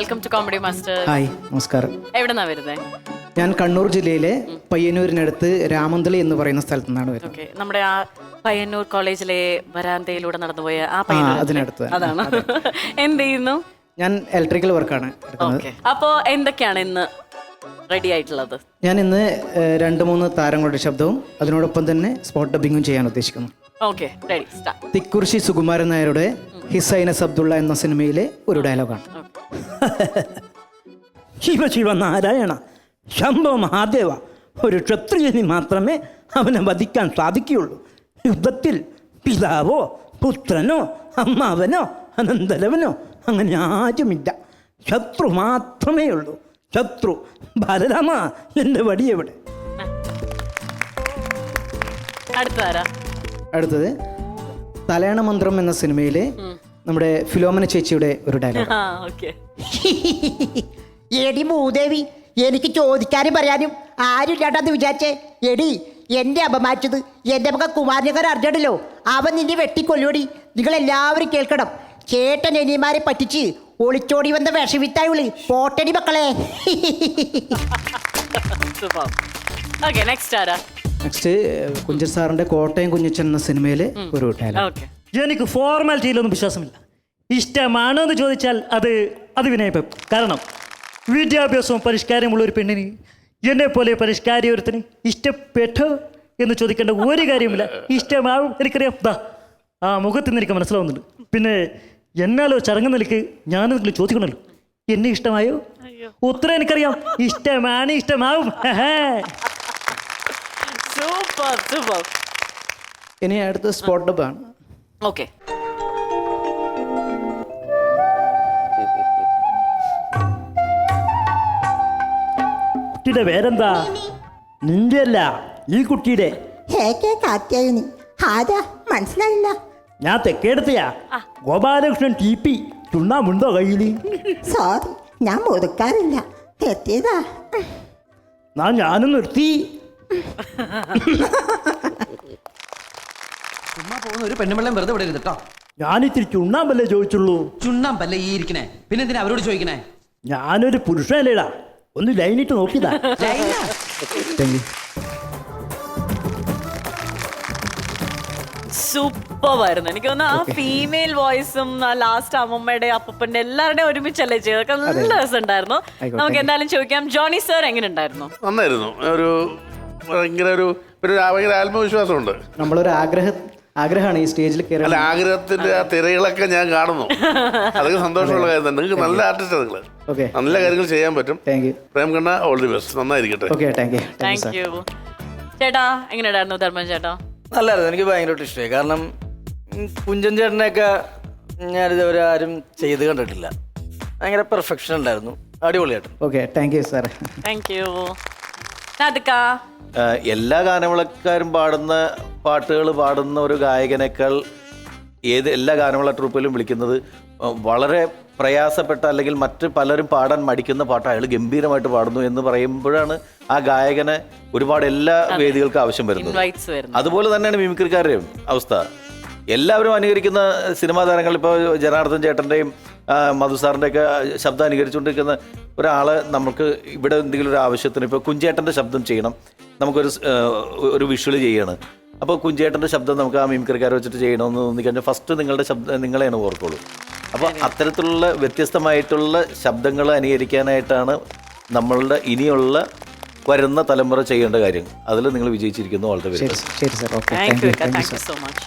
Welcome to comedy master hi നമസ്കാരം. എവിടെന്നാ വരുന്നത് ഞാൻ കണ്ണൂർ ജില്ലയിലെ പയ്യന്നൂരിനടുത്ത് രാമന്തളി എന്ന് പറയുന്ന സ്ഥലത്തു നിന്നാണ് വരുന്നത്. ഓക്കെ നമ്മുടെ ആ പയ്യന്നൂർ കോളേജിലെ വരാന്തയിലൂടെ നടന്നുപോയ ആ പയ്യന്നൂർ അതിനടുത്ത്. തന്നെ. അതാണ് എന്ത് ചെയ്യുന്നു? ഞാൻ ഇലക്ട്രിക്കൽ വർക്കാണ് എടുക്കുന്നത്. ഓക്കെ അപ്പോ എന്തൊക്കെയാണ് ഇന്ന് റെഡി ആയിട്ടുള്ളത്? ഞാൻ ഇന്ന് ഏഹ്, രണ്ട് മൂന്ന് താരങ്ങളുടെ ശബ്ദവും അതിനോടൊപ്പം തന്നെ സ്പോട്ട് ഡബിങ്ങും ചെയ്യാൻ ഉദ്ദേശിക്കുന്നു. Okay ready start Thikkurissy Sukumaran നായരുടെ ഹിസൈനസ് അബ്ദുള്ള എന്ന സിനിമയിലെ ഒരു ഡയലോഗാണ് ശിവ ശിവ നാരായണ ശംഭോ മഹാദേവ ഒരു ക്ഷത്രിയന് മാത്രമേ അവനെ വധിക്കാൻ സാധിക്കുകയുള്ളൂ. യുദ്ധത്തിൽ പിതാവോ പുത്രനോ അമ്മാവനോ അനന്തരവനോ അങ്ങനെ ആരുമില്ല. ശത്രു മാത്രമേ ഉള്ളൂ. ശത്രു ഭരതമ എന്റെ വടിയെവിടെ എവിടെ? അടുത്തത് തലയണ മന്ത്രം എന്ന സിനിമയിലെ നമ്മുടെ ഫിലോമന ചേച്ചിയുടെ ഒരു ഡയലോഗ് ആ ഓക്കെ. എടി ഭൂദേവി എനിക്ക് ചോദിക്കാനും പറയാനും ആരും ഇല്ലാണ്ടെന്ന് വിചാരിച്ചേ. എടി എന്നെ അപമാനിച്ചത് എന്റെ മകൻ കുമാരനഗർ അറിഞ്ഞിടലോ അവൻ നിന്നെ വെട്ടിക്കൊല്ലോടി നിങ്ങൾ എല്ലാവരും കേൾക്കണം. ചേട്ടൻ എനിമാരെ പറ്റിച്ച് ഒളിച്ചോടി വന്ന വിഷവിത്തായി വിളി പോട്ടടി മക്കളെ. നെക്സ്റ്റ് കുഞ്ചൻ സാറിന്റെ കോട്ടയം കുഞ്ഞച്ചൻ എന്ന സിനിമയിലെ ഒരു ഡയലോഗ് ഓക്കെ. എനിക്ക് ഫോർമാലിറ്റിയിലൊന്നും വിശ്വാസമില്ല. ഇഷ്ടമാണോ എന്ന് ചോദിച്ചാൽ അത് അത് വിനയപ്പം കാരണം വിദ്യാഭ്യാസവും പരിഷ്കാരമുള്ള ഒരു പെണ്ണിന് എന്നെ പോലെ പരിഷ്കാരി ഒരുത്തിന് ഇഷ്ടപ്പെട്ടോ എന്ന് ചോദിക്കേണ്ട ഒരു കാര്യമില്ല ഇഷ്ടമാവും എനിക്കറിയാം. ദാ ആ മുഖത്ത് നിന്ന് എനിക്ക് മനസ്സിലാവുന്നുണ്ട്. പിന്നെ എന്നാലോ ചടങ്ങ് നിലയ്ക്ക് ഞാൻ നിങ്ങൾ ചോദിക്കണല്ലോ. എന്നെ ഇഷ്ടമായോ? ഉത്തരം എനിക്കറിയാം. ഇഷ്ടമാണ് ഇഷ്ടമാവും. Super super. ഇനി അടുത്ത സ്പോട്ട് ഡബാണ് ഓക്കെ. കുട്ടിയുടെ പേരെന്താ? നിന്റെ അല്ല ഈ കുട്ടിയുടെ. ഹേക്കേ കാത്യായനി. ആരാ? മനസ്സിലായില്ല. ഞാൻ തെക്കേടത്തെയാ. Gopalakrishnan T P. ചുണ്ണാമുണ്ടോ കയ്യിൽ? സോറി ഞാൻ മുറുക്കാറില്ല. എത്തിയതാ ഞാൻ ഞാനും നിർത്തി. ചുമ്മാ പോകുന്ന ഒരു പെണ്ണുമ്പിള്ളം വെറുതെ വിടരുത് കേട്ടോ ഞാനിത്തിരി ചുണ്ണാമ്പല്ലേ ചോദിച്ചുള്ളൂ? ചുണ്ണാമ്പല്ലേ ഈ ഇരിക്കണേ. പിന്നെ എന്തിനാ അവരോട് ചോദിക്കണേ? ഞാനൊരു പുരുഷനല്ലേടാ. ഒന്ന് ലൈനിട്ട് നോക്കിയതാ. സൂപ്പറായിരുന്നു. എനിക്ക് തോന്നുന്നു ആ ഫീമെയിൽ വോയിസും ലാസ്റ്റ് അമ്മമ്മയുടെ അപ്പപ്പന്റെ എല്ലാവരുടെയും ഒരുമിച്ചല്ലേ ചെയ്തൊക്കെ നല്ല രസമുണ്ടായിരുന്നു. ഉണ്ടായിരുന്നു നമുക്ക് എന്തായാലും ചോദിക്കാം. ജോണി സർ എങ്ങനെ ഉണ്ടായിരുന്നു നന്നായിരുന്നു. ഒരു ഭയങ്കര ഒരു ഒരു ആത്മവിശ്വാസം ഭയങ്കര ആത്മവിശ്വാസമുണ്ട്. നമ്മളൊരു ആഗ്രഹ ആഗ്രഹമാണ് ഈ സ്റ്റേജിൽ കയറി അല്ല ആഗ്രഹത്തിന്റെ ആ തിരകളൊക്കെ ഞാൻ കാണുന്നു. അതൊക്കെ സന്തോഷമുള്ള കാര്യം തന്നെ നിങ്ങൾക്ക് നല്ല ആർട്ടിസ്റ്റ് നിങ്ങൾ ഓക്കെ. നല്ല കാര്യങ്ങൾ ചെയ്യാൻ പറ്റും. Thank you Prem Kanna all the best നന്നായിരിക്കട്ടെ. Okay thank you thank you thank you ചേട്ടാ എങ്ങനെ ഉണ്ടായിരുന്നു ധർമ്മൻ ചേട്ടാ? നല്ലായിരുന്നു എനിക്ക് ഭയങ്കരമായിട്ട് ഇഷ്ടമായി. കാരണം ഉം, കുഞ്ചൻ ചേട്ടനെയൊക്കെ ഞാനിതുവരെ ആരും ചെയ്ത് കണ്ടിട്ടില്ല. ഭയങ്കര പെർഫെക്ഷൻ ഉണ്ടായിരുന്നു. അടിപൊളിയായിട്ട് okay thank you sir thank you നാദിക്ക ആ, എല്ലാ ഗാനമേളക്കാരും പാടുന്ന പാട്ടുകൾ പാടുന്ന ഒരു ഗായകനേക്കാൾ ഏത് എല്ലാ ഗാനമേള ട്രൂപ്പിലും വിളിക്കുന്നത് വളരെ പ്രയാസപ്പെട്ട അല്ലെങ്കിൽ മറ്റ് പലരും പാടാൻ മടിക്കുന്ന പാട്ട് അയാൾ ഗംഭീരമായിട്ട് പാടുന്നു എന്ന് പറയുമ്പോഴാണ് ആ ഗായകനെ ഒരുപാട് എല്ലാ വേദികൾക്കും ആവശ്യം വരുന്നത്. അതുപോലെ തന്നെയാണ് മിമിക്രിക്കാരുടെയും അവസ്ഥ. എല്ലാവരും അനുകരിക്കുന്ന സിനിമാ താരങ്ങൾ ഇപ്പോൾ ജനാർദ്ദൻ ചേട്ടന്റെയും മധുസാറിന്റെയൊക്കെ ശബ്ദം അനുകരിച്ചുകൊണ്ടിരിക്കുന്ന ഒരാളെ നമുക്ക് ഇവിടെ എന്തെങ്കിലും ഒരു ആവശ്യത്തിന് ഇപ്പോൾ കുഞ്ചേട്ടന്റെ ശബ്ദം ചെയ്യണം. നമുക്കൊരു ഒരു വിഷ്വൽ ചെയ്യാണ്. അപ്പോൾ കുഞ്ചേട്ടന്റെ ശബ്ദം നമുക്ക് ആ മിമിക്രിക്കാരെ വെച്ചിട്ട് ചെയ്യണമെന്ന് തോന്നിക്കഴിഞ്ഞാൽ ഫസ്റ്റ് നിങ്ങളുടെ ശബ്ദം നിങ്ങളെയാണ് ഓർക്കുള്ളൂ. അപ്പോൾ അത്തരത്തിലുള്ള വ്യത്യസ്തമായിട്ടുള്ള ശബ്ദങ്ങൾ അനുകരിക്കാനായിട്ടാണ് നമ്മളുടെ ഇനിയുള്ള വരുന്ന തലമുറ ചെയ്യേണ്ട കാര്യം അതിൽ നിങ്ങൾ വിജയിച്ചിരിക്കുന്നു വളരെ ശരി ശരി sir okay. Thank you so much